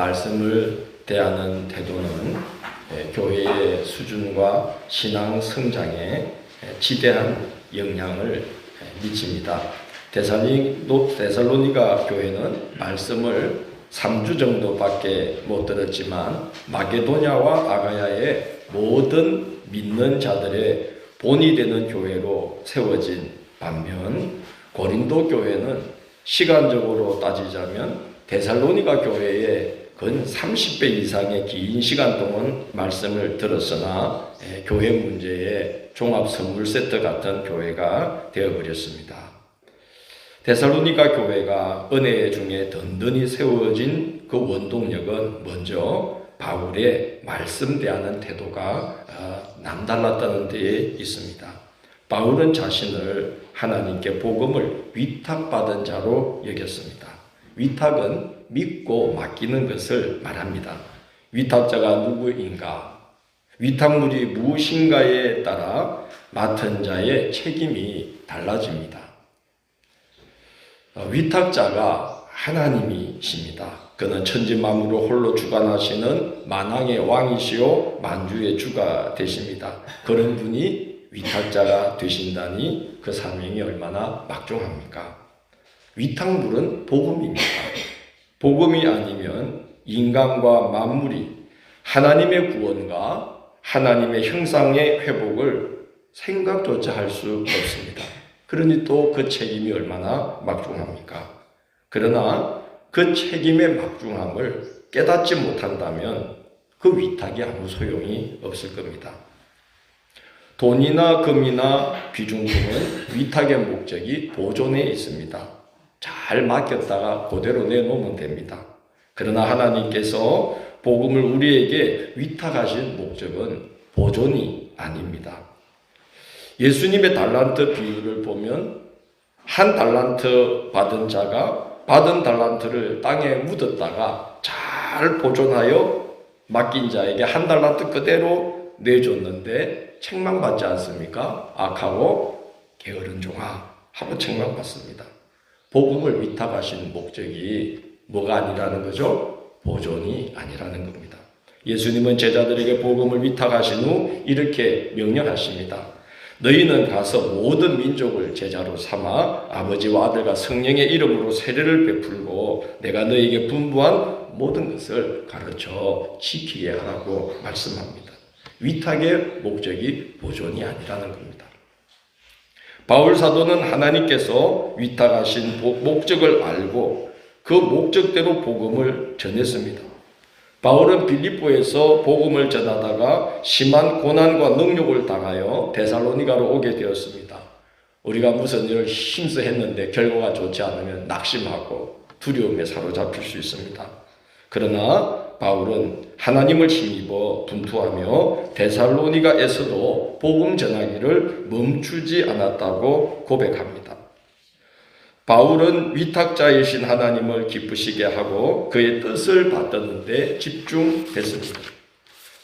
말씀을 대하는 태도는 예, 교회의 수준과 신앙 성장에 예, 지대한 영향을 예, 미칩니다. 데살로니가 교회는 말씀을 3주 정도밖에 못 들었지만 마게도냐와 아가야의 모든 믿는 자들의 본이 되는 교회로 세워진 반면 고린도 교회는 시간적으로 따지자면 데살로니가 교회에 근 30배 이상의 긴 시간 동안 말씀을 들었으나 예, 교회 문제에 종합 선물 세트 같은 교회가 되어버렸습니다. 데살로니가 교회가 은혜 중에 든든히 세워진 그 원동력은 먼저 바울의 말씀 대하는 태도가 어, 남달랐다는 데에 있습니다. 바울은 자신을 하나님께 복음을 위탁받은 자로 여겼습니다. 위탁은 믿고 맡기는 것을 말합니다. 위탁자가 누구인가? 위탁물이 무엇인가에 따라 맡은 자의 책임이 달라집니다. 어, 위탁자가 하나님이십니다. 그는 천지만물을 홀로 주관하시는 만왕의 왕이시요 만주의 주가 되십니다. 그런 분이 위탁자가 되신다니 그 사명이 얼마나 막중합니까? 위탁물은 복음입니다. 복음이 아니면 인간과 만물이 하나님의 구원과 하나님의 형상의 회복을 생각조차 할 수 없습니다. 그러니 또 그 책임이 얼마나 막중합니까? 그러나 그 책임의 막중함을 깨닫지 못한다면 그 위탁이 아무 소용이 없을 겁니다. 돈이나 금이나 귀중품은 위탁의 목적이 보존에 있습니다. 잘 맡겼다가 그대로 내놓으면 됩니다. 그러나 하나님께서 복음을 우리에게 위탁하신 목적은 보존이 아닙니다. 예수님의 달란트 비유를 보면 한 달란트 받은 자가 받은 달란트를 땅에 묻었다가 잘 보존하여 맡긴 자에게 한 달란트 그대로 내줬는데 책망받지 않습니까? 악하고 게으른 종아 하고 책망받습니다. 복음을 위탁하신 목적이 뭐가 아니라는 거죠? 보존이 아니라는 겁니다. 예수님은 제자들에게 복음을 위탁하신 후 이렇게 명령하십니다. 너희는 가서 모든 민족을 제자로 삼아 아버지와 아들과 성령의 이름으로 세례를 베풀고 내가 너희에게 분부한 모든 것을 가르쳐 지키게 하라고 말씀합니다. 위탁의 목적이 보존이 아니라는 겁니다. 바울 사도는 하나님께서 위탁하신 목적을 알고 그 목적대로 복음을 전했습니다. 바울은 빌립보에서 복음을 전하다가 심한 고난과 능력을 당하여 데살로니가로 오게 되었습니다. 우리가 무슨 일을 힘써 했는데 결과가 좋지 않으면 낙심하고 두려움에 사로잡힐 수 있습니다. 그러나 바울은 하나님을 힘입어 분투하며 데살로니가에서도 복음 전하기를 멈추지 않았다고 고백합니다. 바울은 위탁자이신 하나님을 기쁘시게 하고 그의 뜻을 받드는데 집중했습니다.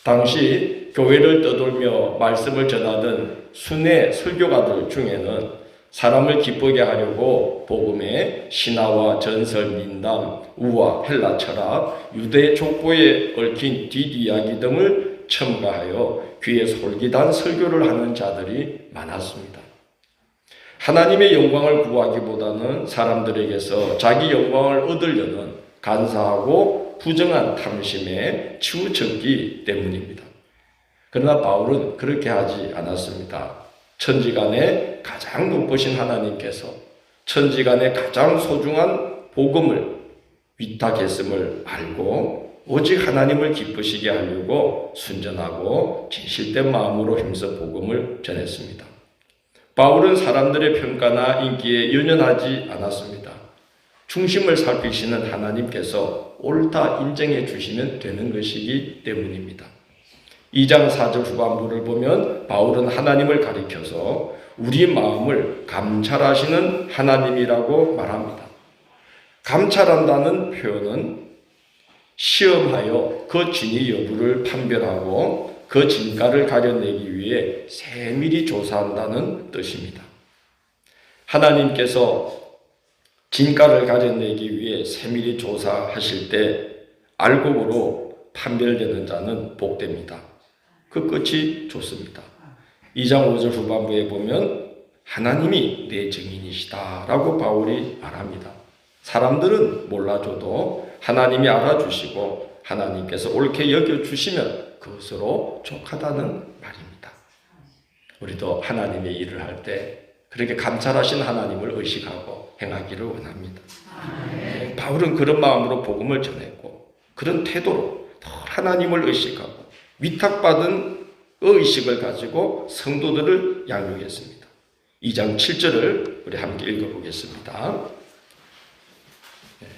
당시 교회를 떠돌며 말씀을 전하던 순회 설교가들 중에는 사람을 기쁘게 하려고 복음의 신화와 전설, 민담, 우화, 헬라 철학, 유대 족보에 얽힌 뒷이야기 등을 첨가하여 귀에 솔깃한 설교를 하는 자들이 많았습니다. 하나님의 영광을 구하기보다는 사람들에게서 자기 영광을 얻으려는 간사하고 부정한 탐심에 치우쳤기 때문입니다. 그러나 바울은 그렇게 하지 않았습니다. 천지간에 가장 높으신 하나님께서 천지간에 가장 소중한 복음을 위탁했음을 알고 오직 하나님을 기쁘시게 하려고 순전하고 진실된 마음으로 힘써 복음을 전했습니다. 바울은 사람들의 평가나 인기에 연연하지 않았습니다. 중심을 살피시는 하나님께서 옳다 인정해 주시면 되는 것이기 때문입니다. 2장 4절 후반부를 보면 바울은 하나님을 가리켜서 우리 마음을 감찰하시는 하나님이라고 말합니다. 감찰한다는 표현은 시험하여 그 진위 여부를 판별하고 그 진가를 가려내기 위해 세밀히 조사한다는 뜻입니다. 하나님께서 진가를 가려내기 위해 세밀히 조사하실 때 알곡으로 판별되는 자는 복됩니다. 그 끝이 좋습니다. 2장 5절 후반부에 보면 하나님이 내 증인이시다라고 바울이 말합니다. 사람들은 몰라줘도 하나님이 알아주시고 하나님께서 옳게 여겨주시면 그것으로 족하다는 말입니다. 우리도 하나님의 일을 할 때 그렇게 감찰하신 하나님을 의식하고 행하기를 원합니다. 네, 바울은 그런 마음으로 복음을 전했고 그런 태도로 더 하나님을 의식하고 위탁받은 그 의식을 가지고 성도들을 양육했습니다. 2장 7절을 우리 함께 읽어보겠습니다. 네,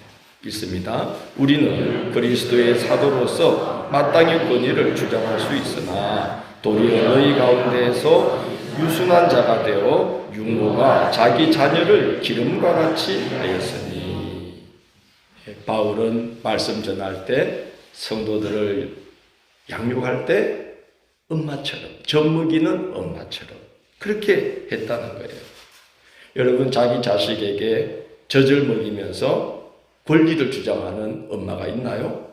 읽습니다. 우리는 그리스도의 사도로서 마땅히 권위를 주장할 수 있으나 도리어 너희 가운데에서 유순한 자가 되어 육로가 자기 자녀를 기름과 같이 하였으니 예, 바울은 말씀 전할 때 성도들을 양육할 때 엄마처럼 젖먹이는 엄마처럼 그렇게 했다는 거예요. 여러분 자기 자식에게 젖을 먹이면서 권리를 주장하는 엄마가 있나요?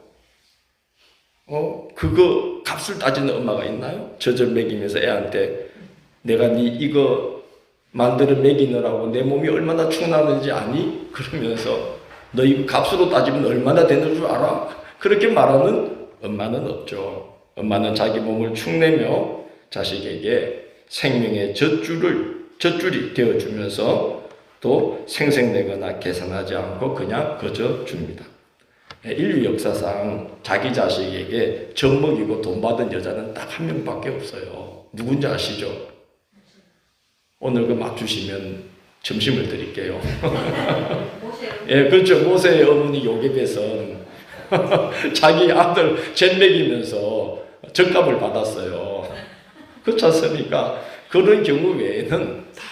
어 그거 값을 따지는 엄마가 있나요? 젖을 먹이면서 애한테 내가 네 이거 만들어 먹이느라고 내 몸이 얼마나 충나는지 아니? 그러면서 너 이거 값으로 따지면 얼마나 되는 줄 알아? 그렇게 말하는 엄마는 없죠. 엄마는 자기 몸을 축내며 자식에게 생명의 젖줄을 젖줄이 되어 주면서 또 생생내거나 계산하지 않고 그냥 거저 줍니다. 예, 인류 역사상 자기 자식에게 젖 먹이고 돈 받은 여자는 딱 한 명밖에 없어요. 누군지 아시죠? 오늘 그 맞추시면 점심을 드릴게요. 예, 그렇죠. 모세의 어머니 요게벳은 자기 아들 젠 먹이면서 적감을 받았어요. 그렇지 않습니까? 그런 경우 외에는 다,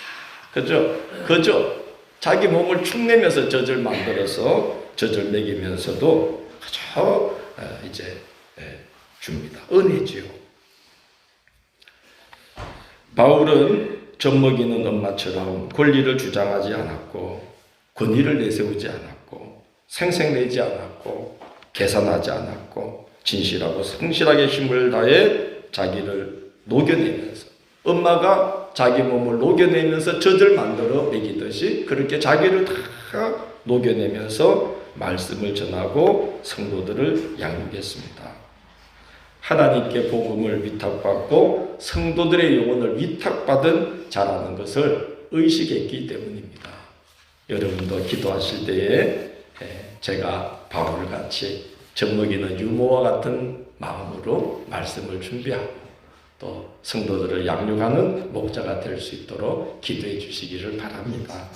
그죠? 그죠? 자기 몸을 축내면서 젖을 만들어서 젖을 먹이면서도 그저 어, 이제 예, 줍니다. 은혜지요. 바울은 젖먹이는 엄마처럼 권리를 주장하지 않았고 권위를 내세우지 않았고 생색내지 않았고 계산하지 않았고 진실하고 성실하게 힘을 다해 자기를 녹여내면서 엄마가 자기 몸을 녹여내면서 젖을 만들어 먹이듯이 그렇게 자기를 다 녹여내면서 말씀을 전하고 성도들을 양육했습니다. 하나님께 복음을 위탁받고 성도들의 영혼을 위탁받은 자라는 것을 의식했기 때문입니다. 여러분도 기도하실 때에 제가 바울 같이 젖먹이는 유모와 같은 마음으로 말씀을 준비하고 또 성도들을 양육하는 목자가 될 수 있도록 기도해 주시기를 바랍니다.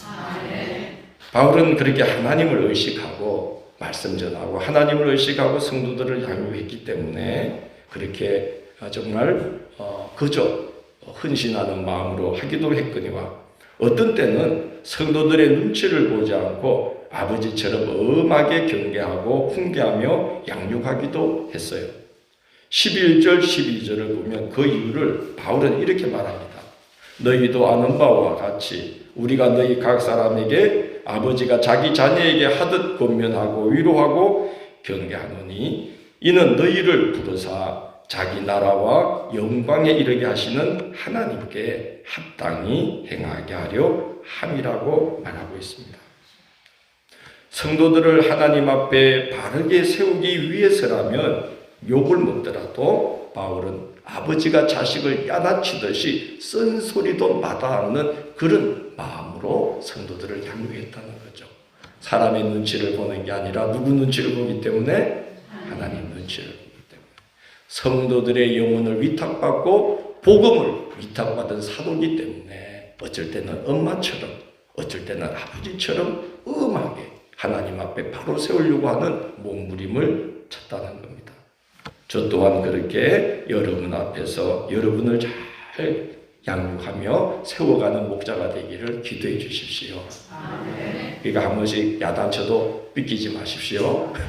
바울은 그렇게 하나님을 의식하고 말씀 전하고 하나님을 의식하고 성도들을 양육했기 때문에 그렇게 정말 어, 그저 헌신하는 마음으로 하기도 했거니와 어떤 때는 성도들의 눈치를 보지 않고 아버지처럼 엄하게 경계하고 훈계하며 양육하기도 했어요. 11절, 12절을 보면 그 이유를 바울은 이렇게 말합니다. 너희도 아는 바와 같이 우리가 너희 각 사람에게 아버지가 자기 자녀에게 하듯 권면하고 위로하고 경계하노니 이는 너희를 부르사 자기 나라와 영광에 이르게 하시는 하나님께 합당히 행하게 하려 함이라고 말하고 있습니다. 성도들을 하나님 앞에 바르게 세우기 위해서라면 욕을 먹더라도 바울은 아버지가 자식을 야단치듯이 쓴소리도 마다않는 그런 마음으로 성도들을 양육했다는 거죠. 사람의 눈치를 보는 게 아니라 누구 눈치를 보기 때문에 하나님 눈치를 보기 때문에 성도들의 영혼을 위탁받고 복음을 위탁받은 사도기 때문에 어쩔 때는 엄마처럼 어쩔 때는 아버지처럼 음 하나님 앞에 바로 세우려고 하는 몸부림을 쳤다는 겁니다. 저 또한 그렇게 여러분 앞에서 여러분을 잘 양육하며 세워가는 목자가 되기를 기도해 주십시오. 그러니까 한 번씩 야단쳐도 삐끼지 마십시오.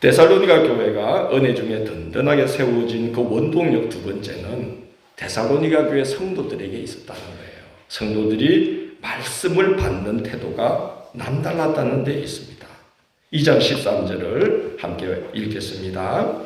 데살로니가 교회가 은혜 중에 든든하게 세워진 그 원동력 두 번째는 데살로니가 교회 성도들에게 있었다는. 성도들이 말씀을 받는 태도가 남달랐다는 데 있습니다. 2장 13절을 함께 읽겠습니다.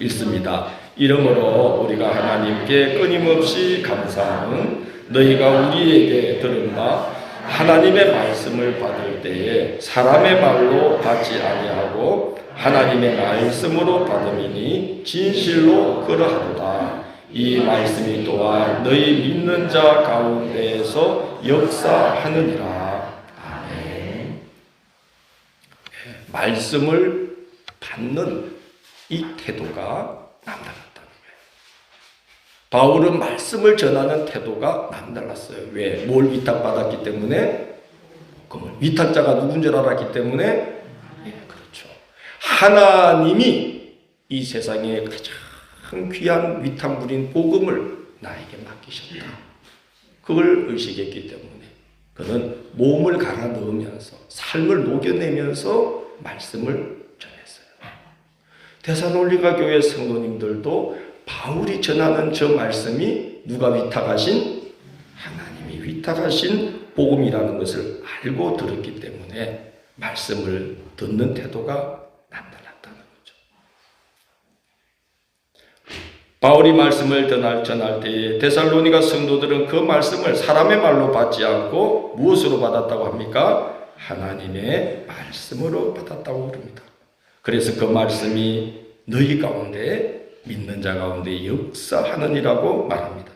읽습니다. 이러므로 우리가 하나님께 끊임없이 감사하는 너희가 우리에게 들은 바 하나님의 말씀을 받을 때에 사람의 말로 받지 아니하고 하나님의 말씀으로 받음이니 진실로 그러하도다. 이 말씀이 또한 너희 믿는 자 가운데에서 역사하느니라. 아멘. 말씀을 받는 이 태도가 남달랐다는 거예요. 바울은 말씀을 전하는 태도가 남달랐어요. 왜? 뭘 위탁받았기 때문에? 그걸 위탁자가 누군 줄 알았기 때문에? 예, 그렇죠. 하나님이 이 세상에 가장 귀한 위탁물인 복음을 나에게 맡기셨다. 그걸 의식했기 때문에 그는 몸을 갈아 넣으면서 삶을 녹여내면서 말씀을 전했어요. 데살로니가 교회 성도님들도 바울이 전하는 저 말씀이 누가 위탁하신 하나님이 위탁하신 복음이라는 것을 알고 들었기 때문에 말씀을 듣는 태도가 남달랐다는 거죠. 바울이 말씀을 전할, 전할 때에 데살로니가 성도들은 그 말씀을 사람의 말로 받지 않고 무엇으로 받았다고 합니까? 하나님의 말씀으로 받았다고 그럽니다. 그래서 그 말씀이 너희 가운데 믿는 자 가운데 역사하느니라고 말합니다.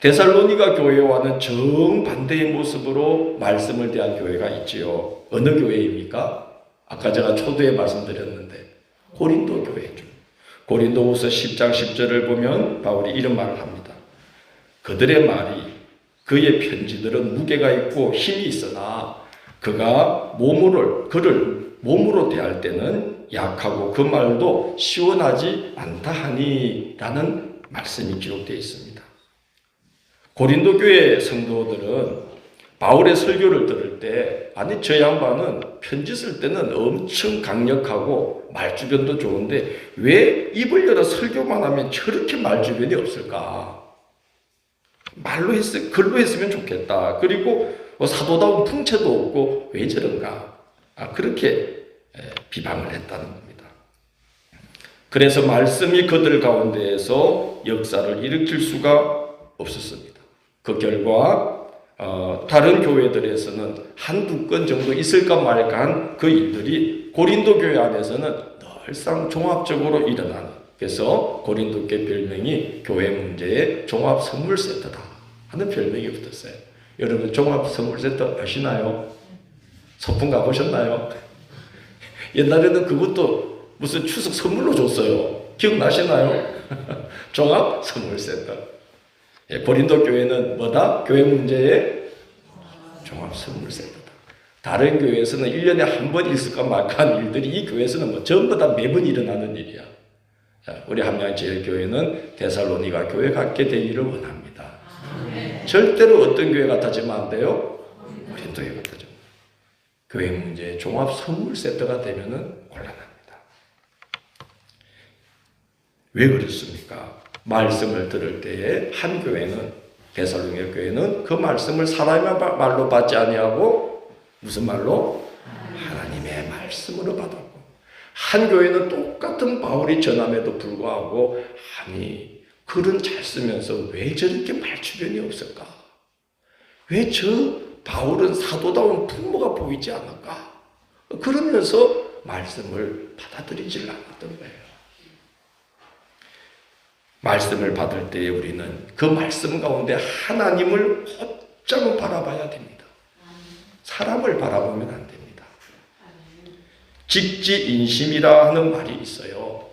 데살로니가 교회와는 정반대의 모습으로 말씀을 대한 교회가 있지요. 어느 교회입니까? 아까 제가 초두에 말씀드렸는데 고린도 교회죠. 고린도후서 10장 10절을 보면 바울이 이런 말을 합니다. 그들의 말이 그의 편지들은 무게가 있고 힘이 있으나 그가 몸으로 그를 몸으로 대할 때는 약하고 그 말도 시원하지 않다 하니라는 말씀이 기록되어 있습니다. 고린도 교회 성도들은 바울의 설교를 들을 때 아니 저 양반은 편지 쓸 때는 엄청 강력하고 말주변도 좋은데 왜 입을 열어 설교만 하면 저렇게 말주변이 없을까? 말로 했 글로 했으면 좋겠다. 그리고 뭐 사도다운 풍채도 없고 왜 저런가? 아, 그렇게 비방을 했다는 겁니다. 그래서 말씀이 그들 가운데에서 역사를 일으킬 수가 없었습니다. 그 결과 어, 다른 교회들에서는 한두 건 정도 있을까 말까 한 그 일들이 고린도 교회 안에서는 늘상 종합적으로 일어나는 그래서 고린도 교 별명이 교회 문제의 종합 선물 세트다 하는 별명이 붙었어요. 여러분 종합 선물 세트 아시나요? 소풍 가보셨나요? 옛날에는 그것도 무슨 추석 선물로 줬어요. 기억나시나요? 종합 선물 세트. 예, 고린도 교회는 뭐다? 교회 문제의 종합 선물 세트 다. 다른 교회에서는 1년에 한 번 있을까 말까 한 일들이 이 교회에서는 뭐 전부 다 매번 일어나는 일이야. 자, 우리 함양제일교회는 데살로니가 교회 같게 되기를 원합니다. 절대로 어떤 교회 같아지면 안 돼요? 고린도 교회 같아져. 교회 문제 종합 선물 세트가 되면은 곤란합니다. 왜 그렇습니까? 말씀을 들을 때에 한 교회는 데살로니가 교회는 그 말씀을 사람의 말로 받지 아니하고 무슨 말로 하나님의 말씀으로 받았고 한 교회는 똑같은 바울이 전함에도 불구하고 아니 글은 잘 쓰면서 왜 저렇게 말주변이 없을까? 왜 저 바울은 사도다운 풍모가 보이지 않을까? 그러면서 말씀을 받아들이질 않았던 거예요. 말씀을 받을 때에 우리는 그 말씀 가운데 하나님을 곧장 바라봐야 됩니다. 사람을 바라보면 안 됩니다. 직지인심이라 하는 말이 있어요.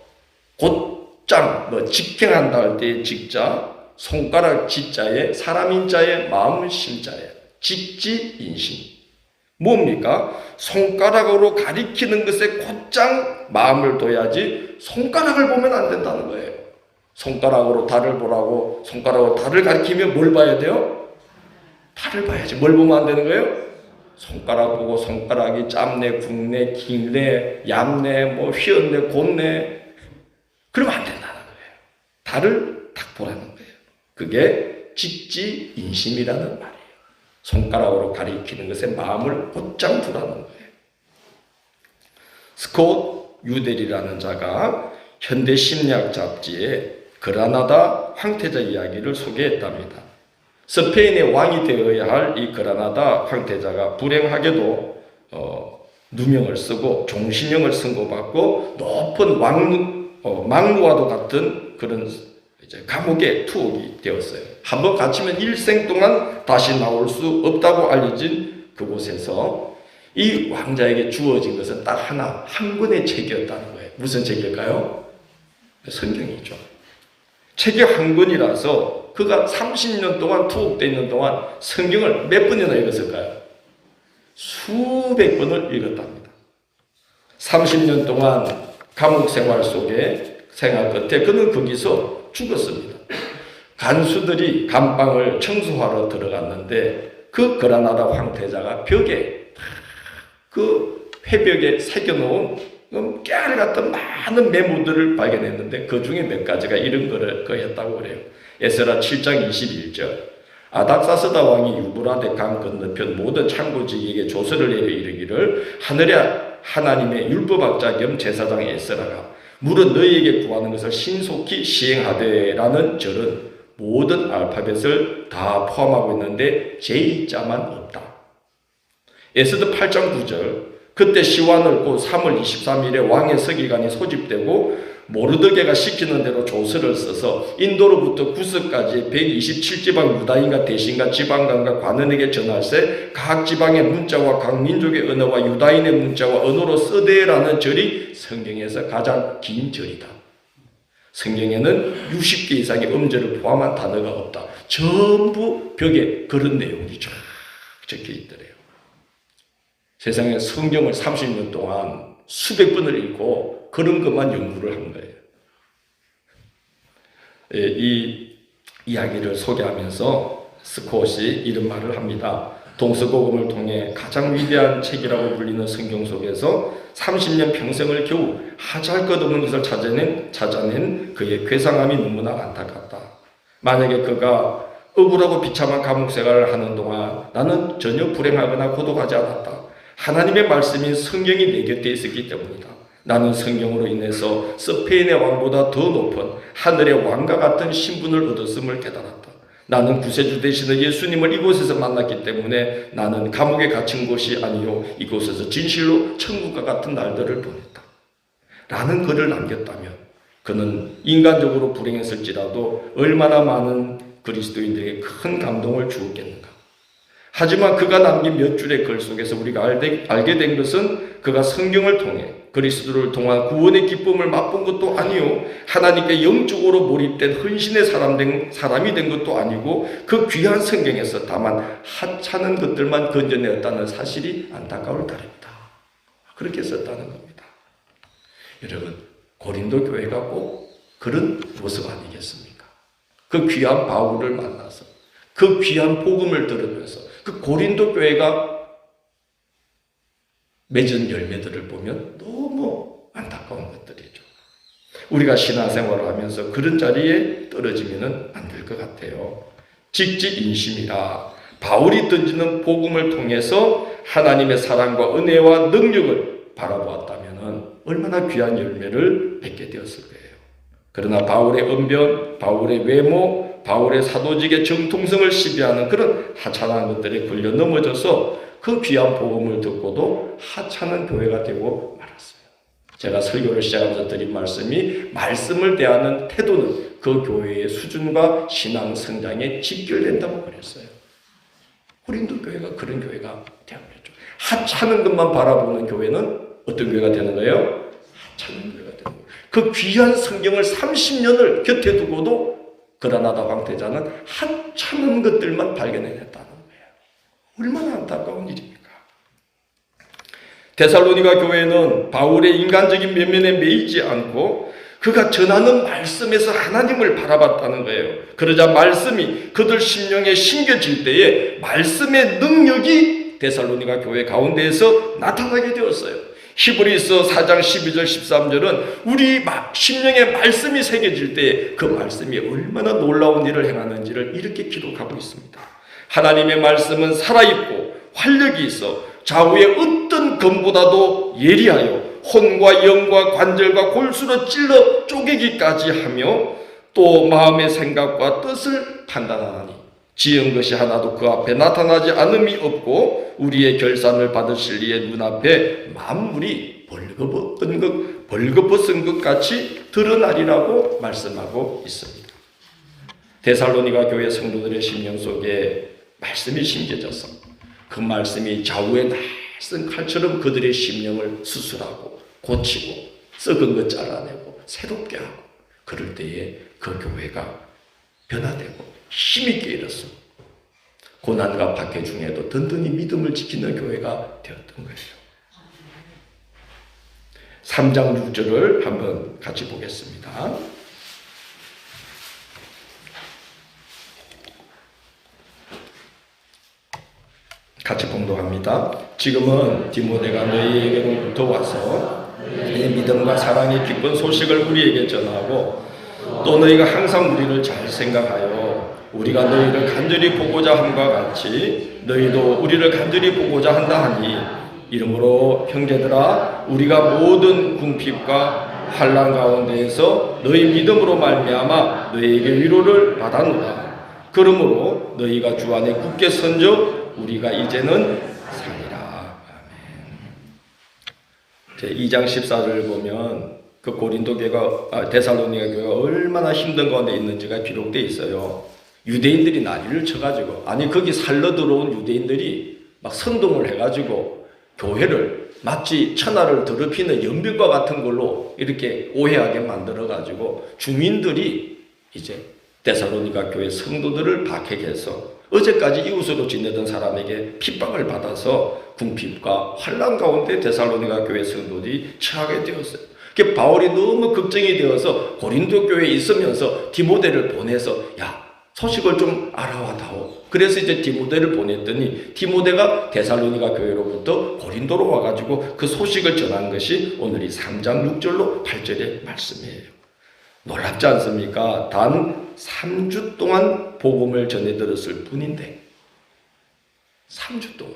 곧장, 뭐 직행한다 할 때 직자, 손가락 지자에 사람인 자의 마음을 심자에 직지인심. 뭡니까? 손가락으로 가리키는 것에 곧장 마음을 둬야지 손가락을 보면 안 된다는 거예요. 손가락으로 달을 보라고 손가락으로 달을 가리키면 뭘 봐야 돼요? 달을 봐야지. 뭘 보면 안 되는 거예요? 손가락 보고 손가락이 짧네, 굵네, 길네, 얇네, 뭐 휘었네, 곧네. 그러면 안 된다는 거예요. 달을 딱 보라는 거예요. 그게 직지 인심이라는 말이에요. 손가락으로 가리키는 것에 마음을 곧장 두라는 거예요. 스콧 유델이라는 자가 현대 심리학 잡지에 그라나다 황태자 이야기를 소개했답니다. 스페인의 왕이 되어야 할 이 그라나다 황태자가 불행하게도 어, 누명을 쓰고 종신형을 선고받고 높은 왕 어, 망루와도 같은 그런 이제 감옥에 투옥이 되었어요. 한번 갇히면 일생 동안 다시 나올 수 없다고 알려진 그곳에서 이 왕자에게 주어진 것은 딱 하나 한 권의 책이었다는 거예요. 무슨 책일까요? 성경이죠. 책이 한 권이라서 그가 30년 동안 투옥되어 있는 동안 성경을 몇 번이나 읽었을까요? 수백 번을 읽었답니다. 30년 동안 감옥 생활 속에 생활 끝에 그는 거기서 죽었습니다. 간수들이 감방을 청소하러 들어갔는데 그 그라나다 황태자가 벽에 그 회벽에 새겨놓은 그 깨알 같은 많은 메모들을 발견했는데 그 중에 몇 가지가 이런 거를 거였다고 그래요. 에스라 7장 21절 아닥사스다 왕이 유브라데 강 건너편 모든 창고지기에게 조서를 내려 이르기를 하늘의 하나님의 율법학자 겸 제사장 에스라가 물은 너희에게 구하는 것을 신속히 시행하되라는 절은 모든 알파벳을 다 포함하고 있는데 J자만 없다. 에스더 8장 9절 그때 시완을 곧 3월 23일에 왕의 서기관이 소집되고 모르드게가 시키는 대로 조서를 써서 인도로부터 구스까지 127지방 유다인과 대신과 지방관과 관원에게 전할세 각 지방의 문자와 각 민족의 언어와 유다인의 문자와 언어로 써대라는 절이 성경에서 가장 긴 절이다. 성경에는 60개 이상의 음절을 포함한 단어가 없다. 전부 벽에 그런 내용이 쫙 적혀 있더래요. 세상에 성경을 30년 동안 수백 번을 읽고 그런 것만 연구를 한 거예요. 예, 이 이야기를 소개하면서 스콧이 이런 말을 합니다. 동서고금을 통해 가장 위대한 책이라고 불리는 성경 속에서 30년 평생을 겨우 하잘 것 없는 것을 찾아낸, 찾아낸 그의 괴상함이 너무나 안타깝다. 만약에 그가 억울하고 비참한 감옥 생활을 하는 동안 나는 전혀 불행하거나 고독하지 않았다. 하나님의 말씀인 성경이 내 곁에 있었기 때문이다. 나는 성경으로 인해서 스페인의 왕보다 더 높은 하늘의 왕과 같은 신분을 얻었음을 깨달았다. 나는 구세주 되시는 예수님을 이곳에서 만났기 때문에 나는 감옥에 갇힌 곳이 아니요 이곳에서 진실로 천국과 같은 날들을 보냈다. 라는 글을 남겼다면 그는 인간적으로 불행했을지라도 얼마나 많은 그리스도인들에게 큰 감동을 주었겠는가. 하지만 그가 남긴 몇 줄의 글 속에서 우리가 알게 된 것은 그가 성경을 통해 그리스도를 통한 구원의 기쁨을 맛본 것도 아니요 하나님께 영적으로 몰입된 헌신의 사람 된 사람이 된 것도 아니고 그 귀한 성경에서 다만 하찮은 것들만 건져내었다는 사실이 안타까울 따릅니다. 그렇게 썼다는 겁니다. 여러분 고린도 교회가 꼭 그런 모습 아니겠습니까? 그 귀한 바울을 만나서 그 귀한 복음을 들으면서 그 고린도 교회가 맺은 열매들을 보면 너무 안타까운 것들이죠. 우리가 신앙생활을 하면서 그런 자리에 떨어지면 안 될 것 같아요. 직지인심이라 바울이 던지는 복음을 통해서 하나님의 사랑과 은혜와 능력을 바라보았다면 얼마나 귀한 열매를 맺게 되었을 거예요. 그러나 바울의 언변, 바울의 외모, 바울의 사도직의 정통성을 시비하는 그런 하찮은 것들에 걸려 넘어져서 그 귀한 복음을 듣고도 하찮은 교회가 되고 말았어요. 제가 설교를 시작하면서 드린 말씀이 말씀을 대하는 태도는 그 교회의 수준과 신앙 성장에 직결된다고 그랬어요. 고린도 교회가 그런 교회가 되어버렸죠. 하찮은 것만 바라보는 교회는 어떤 교회가 되는 거예요? 하찮은 교회가. 그 귀한 성경을 30년을 곁에 두고도 그라나다 황태자는 하찮은 것들만 발견해냈다는 거예요. 얼마나 안타까운 일입니까? 데살로니가 교회는 바울의 인간적인 면면에 매이지 않고 그가 전하는 말씀에서 하나님을 바라봤다는 거예요. 그러자 말씀이 그들 심령에 심겨질 때에 말씀의 능력이 데살로니가 교회 가운데에서 나타나게 되었어요. 히브리서 4장 12절 13절은 우리 심령에 말씀이 새겨질 때 그 말씀이 얼마나 놀라운 일을 행하는지를 이렇게 기록하고 있습니다. 하나님의 말씀은 살아있고 활력이 있어 좌우의 어떤 검보다도 예리하여 혼과 영과 관절과 골수로 찔러 쪼개기까지 하며 또 마음의 생각과 뜻을 판단하나니 지은 것이 하나도 그 앞에 나타나지 않음이 없고 우리의 결산을 받으실 이의 눈앞에 만물이 벌거벗은 것, 벌거벗은 것 같이 드러나리라고 말씀하고 있습니다. 데살로니가 교회 성도들의 심령 속에 말씀이 심겨져서 그 말씀이 좌우의 날쌘 칼처럼 그들의 심령을 수술하고 고치고 썩은 것 잘라내고 새롭게 하고 그럴 때에 그 교회가 변화되고 힘있게 일었어. 고난과 박해 중에도 든든히 믿음을 지키는 교회가 되었던 거예요. 3장 6절을 한번 같이 보겠습니다. 같이 봉독합니다. 지금은 디모데가 너희에게로부터 와서 이 믿음과 사랑의 기쁜 소식을 우리에게 전하고 또 너희가 항상 우리를 잘 생각하여 우리가 너희를 간절히 보고자 함과 같이 너희도 우리를 간절히 보고자 한다 하니 이러므로 형제들아 우리가 모든 궁핍과 환란 가운데에서 너희 믿음으로 말미암아 너희에게 위로를 받아노라. 그러므로 너희가 주 안에 굳게 선져 우리가 이제는 살리라. 아멘. 2장 14절을 보면 그 고린도 교회가 아, 데살로니가 교회가 얼마나 힘든 가운데 있는지가 기록되어 있어요. 유대인들이 난리를 쳐가지고 아니 거기 살러 들어온 유대인들이 막 선동을 해가지고 교회를 마치 천하를 더럽히는 연병과 같은 걸로 이렇게 오해하게 만들어가지고 주민들이 이제 데살로니가 교회 성도들을 박해해서 어제까지 이웃으로 지내던 사람에게 핍박을 받아서 궁핍과 환란 가운데 데살로니가 교회 성도들이 처하게 되었어요. 그 바울이 너무 걱정이 되어서 고린도 교회에 있으면서 디모데를 보내서 야 소식을 좀 알아와다오. 그래서 이제 디모데를 보냈더니 디모데가 데살로니가 교회로부터 고린도로 와가지고 그 소식을 전한 것이 오늘 이 3장 6절로 8절의 말씀이에요. 놀랍지 않습니까? 단 3주 동안 복음을 전해 들었을 뿐인데 3주 동안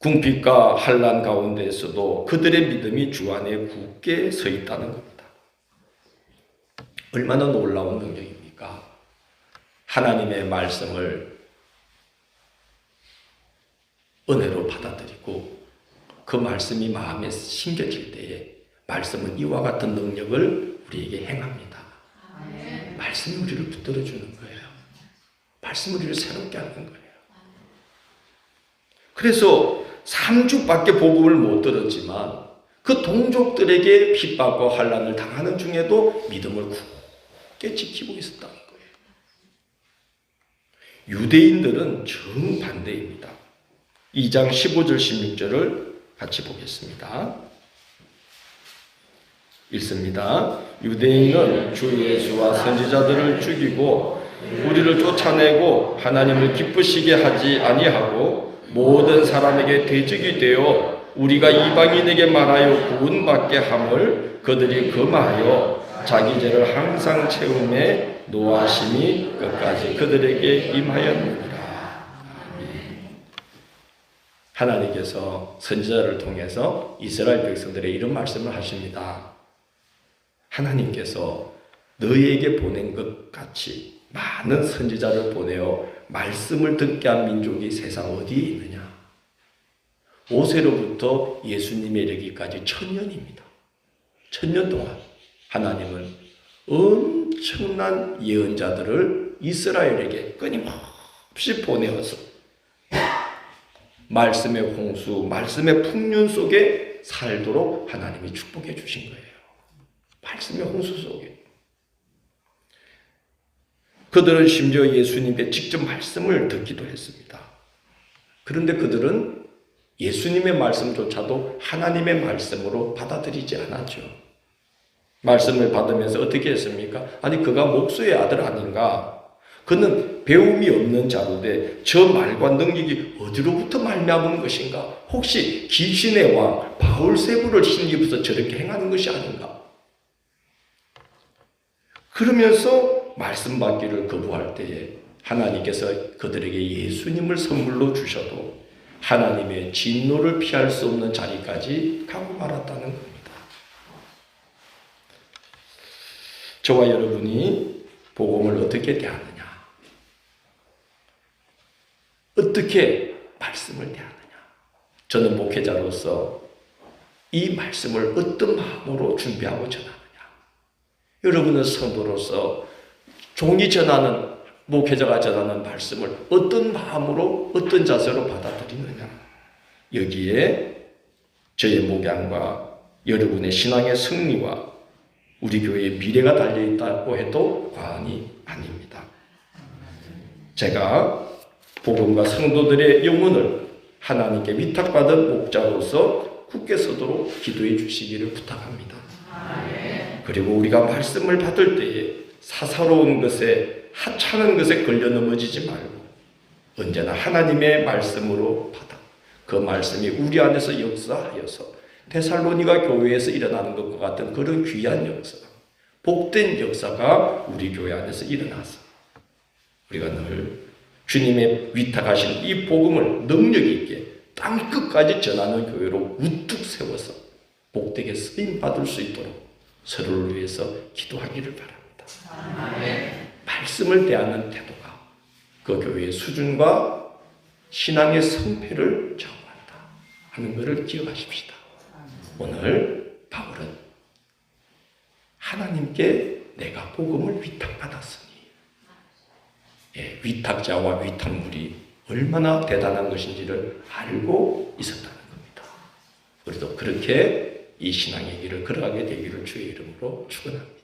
궁핍과 한란 가운데에서도 그들의 믿음이 주 안에 굳게 서 있다는 겁니다. 얼마나 놀라운 능력입니까? 하나님의 말씀을 은혜로 받아들이고 그 말씀이 마음에 심겨질 때에 말씀은 이와 같은 능력을 우리에게 행합니다. 말씀이 우리를 붙들어 주는 거예요. 말씀이 우리를 새롭게 하는 거예요. 그래서 3주밖에 복음을 못 들었지만 그 동족들에게 핍박과 환란을 당하는 중에도 믿음을 굳게 지키고 있었다는 거예요. 유대인들은 정반대입니다. 2장 15절 16절을 같이 보겠습니다. 읽습니다. 유대인은 주 예수와 선지자들을 죽이고 우리를 쫓아내고 하나님을 기쁘시게 하지 아니하고 모든 사람에게 대적이 되어 우리가 이방인에게 말하여 구원받게 함을 그들이 금하여 자기 죄를 항상 채움에 노하심이 끝까지 그들에게 임하였느니라. 하나님께서 선지자를 통해서 이스라엘 백성들의 이런 말씀을 하십니다. 하나님께서 너희에게 보낸 것 같이 많은 선지자를 보내어 말씀을 듣게 한 민족이 세상 어디에 있느냐? 모세로부터 예수님에 이르기까지 천년입니다. 천년 동안 하나님은 엄청난 예언자들을 이스라엘에게 끊임없이 보내어서 말씀의 홍수, 말씀의 풍륜 속에 살도록 하나님이 축복해 주신 거예요. 말씀의 홍수 속에. 그들은 심지어 예수님께 직접 말씀을 듣기도 했습니다. 그런데 그들은 예수님의 말씀조차도 하나님의 말씀으로 받아들이지 않았죠. 말씀을 받으면서 어떻게 했습니까? 아니, 그가 목수의 아들 아닌가? 그는 배움이 없는 자로되 저 말과 능력이 어디로부터 말미암은 것인가? 혹시 귀신의 왕 바울세부를 힘입어서 저렇게 행하는 것이 아닌가? 그러면서 말씀 받기를 거부할 때에 하나님께서 그들에게 예수님을 선물로 주셔도 하나님의 진노를 피할 수 없는 자리까지 가고 말았다는 겁니다. 저와 여러분이 복음을 어떻게 대하느냐? 어떻게 말씀을 대하느냐? 저는 목회자로서 이 말씀을 어떤 마음으로 준비하고 전하느냐? 여러분은 성도로서 종이 전하는 목회자가 전하는 말씀을 어떤 마음으로 어떤 자세로 받아들이느냐? 여기에 저의 목양과 여러분의 신앙의 승리와 우리 교회의 미래가 달려 있다고 해도 과언이 아닙니다. 제가 복음과 성도들의 영혼을 하나님께 위탁받은 목자로서 굳게 서도록 기도해 주시기를 부탁합니다. 그리고 우리가 말씀을 받을 때에 사사로운 것에 하찮은 것에 걸려 넘어지지 말고 언제나 하나님의 말씀으로 받아 그 말씀이 우리 안에서 역사하여서 데살로니가 교회에서 일어나는 것과 같은 그런 귀한 역사, 복된 역사가 우리 교회 안에서 일어나서 우리가 늘 주님의 위탁하신 이 복음을 능력 있게 땅 끝까지 전하는 교회로 우뚝 세워서 복되게 쓰임 받을 수 있도록 서로를 위해서 기도하기를 바랍니다. 말씀을 대하는 태도가 그 교회의 수준과 신앙의 성패를 좌우한다 하는 것을 기억하십시다. 오늘 바울은 하나님께 내가 복음을 위탁받았으니 예, 위탁자와 위탁물이 얼마나 대단한 것인지를 알고 있었다는 겁니다. 우리도 그렇게 이 신앙의 길을 걸어가게 되기를 주의 이름으로 축원합니다.